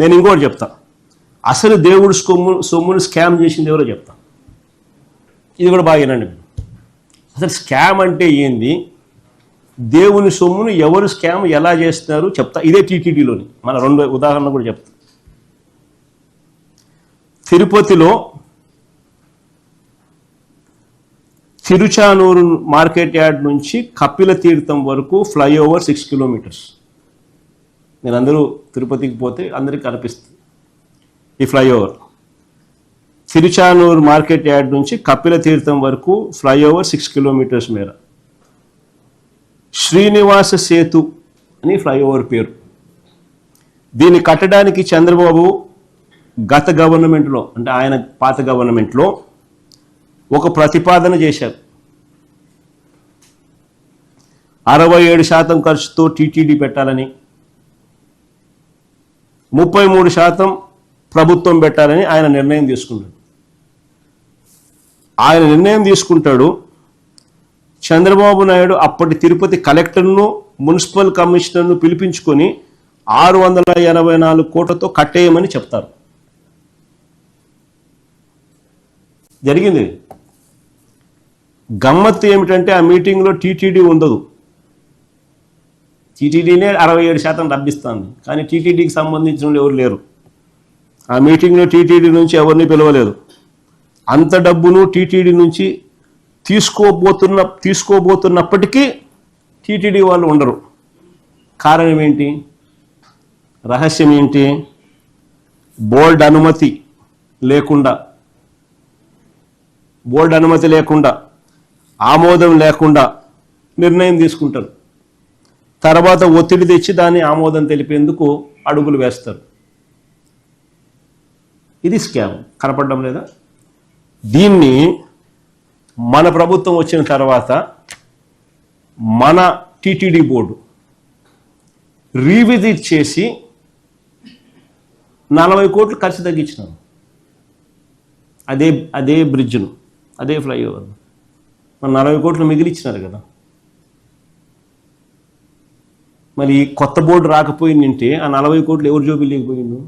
నేను ఇంకోటి చెప్తా. అసలు దేవుడు సొమ్ము సొమ్మును స్కామ్ చేసింది ఎవరో చెప్తా. ఇది కూడా బాగా వినండి. అసలు స్కామ్ అంటే ఏంది? దేవుని సొమ్మును ఎవరు స్కామ్ ఎలా చేస్తున్నారు చెప్తా. ఇదే టీటీడీలోని. మన రెండు ఉదాహరణ కూడా చెప్తా. తిరుపతిలో తిరుచానూరు మార్కెట్ యార్డ్ నుంచి కపిల తీర్థం వరకు ఫ్లైఓవర్ సిక్స్ కిలోమీటర్స్. నేను అందరూ తిరుపతికి పోతే అందరికీ కనిపిస్తుంది. ఈ ఫ్లైఓవర్. తిరుచానూరు మార్కెట్ యార్డ్ నుంచి కపిల తీర్థం వరకు ఫ్లైఓవర్ సిక్స్ కిలోమీటర్స్ మేర. శ్రీనివాస సేతు అని ఫ్లైఓవర్ పేరు. దీన్ని కట్టడానికి చంద్రబాబు గత గవర్నమెంట్లో అంటే ఆయన పాత గవర్నమెంట్లో ఒక ప్రతిపాదన చేశారు. అరవై ఏడు శాతం ఖర్చుతో టీటీడీ పెట్టాలని ముప్పై మూడు శాతం ప్రభుత్వం పెట్టాలని ఆయన నిర్ణయం తీసుకున్నాడు ఆయన నిర్ణయం తీసుకుంటాడు. చంద్రబాబు నాయుడు అప్పటి తిరుపతి కలెక్టర్ను మున్సిపల్ కమిషనర్ను పిలిపించుకొని ఆరు వందల ఎనభై నాలుగు కోట్లతో కట్టేయమని చెప్తారు. జరిగింది. గమ్మత్తు ఏమిటంటే ఆ మీటింగ్లో టీటీడీ ఉండదు. టీటీడీనే అరవై ఏడు శాతం డబ్బిస్తుంది కానీ టీటీడీకి సంబంధించిన వాళ్ళు ఎవరు లేరు. ఆ మీటింగ్లో టీటీడీ నుంచి ఎవరిని పిలవలేదు. అంత డబ్బును టీటీడీ నుంచి తీసుకోబోతున్న తీసుకోబోతున్నప్పటికీ టీటీడీ వాళ్ళు ఉండరు. కారణం ఏంటి? రహస్యం ఏంటి? బోర్డు అనుమతి లేకుండా బోర్డు అనుమతి లేకుండా ఆమోదం లేకుండా నిర్ణయం తీసుకుంటారు. తర్వాత ఒత్తిడి తెచ్చి దాన్ని ఆమోదం తెలిపేందుకు అడుగులు వేస్తారు. ఇది స్కామ్. కనపడడం లేదా? దీన్ని మన ప్రభుత్వం వచ్చిన తర్వాత మన టీటీడీ బోర్డు రీవిజిట్ చేసి నలభై కోట్లు ఖర్చు తగ్గించినారు అదే అదే బ్రిడ్జ్ను అదే ఫ్లైఓవర్ను. మన నలభై కోట్లు మిగిలిచ్చినారు కదా. మరి కొత్త బోర్డు రాకపోయిందంటే ఆ నలభై కోట్లు ఎవరు జోబిలేకపోయిండు